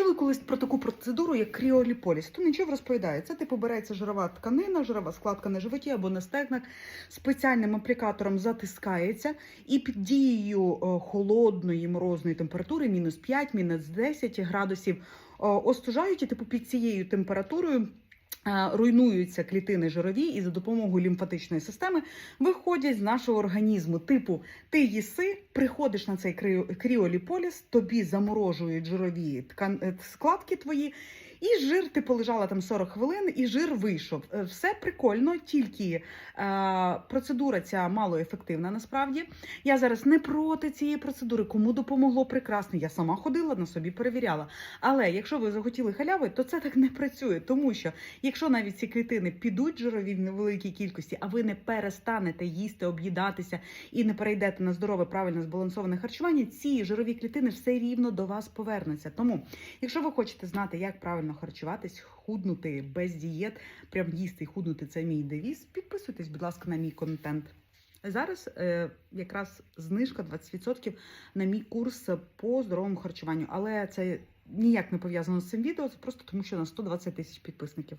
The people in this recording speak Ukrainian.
Чули колись про таку процедуру, як кріоліполіс? То нічого розповідає. Це типу береться жирова тканина, жирова складка на животі або на стегнах, спеціальним аплікатором затискається, і під дією е, холодної морозної температури, мінус 5, мінус 10 градусів, е, остужають і типу під цією температурою. Е, Руйнуються клітини жирові і за допомогою лімфатичної системи виходять з нашого організму. Типу, ти їси, приходиш на цей кріоліполіс, тобі заморожують жирові е, складки твої, і жир ти полежала там 40 хвилин, і жир вийшов. Е, Все прикольно, тільки е, процедура ця малоефективна насправді. Я зараз не проти цієї процедури. Кому допомогло прекрасно. Я сама ходила на собі, перевіряла. Але якщо ви захотіли халяви, то це так не працює, тому що якщо навіть ці клітини підуть жирові в невеликій кількості, а ви не перестанете їсти, об'їдатися і не перейдете на здорове, правильно збалансоване харчування, ці жирові клітини все рівно до вас повернуться. Тому, якщо ви хочете знати, як правильно харчуватись, худнути без дієт, прям їсти і худнути це мій девіз, підписуйтесь, будь ласка, на мій контент. Зараз е, якраз знижка 20% на мій курс по здоровому харчуванню, але це ніяк не пов'язано з цим відео, це просто тому, що на 120 тисяч підписників.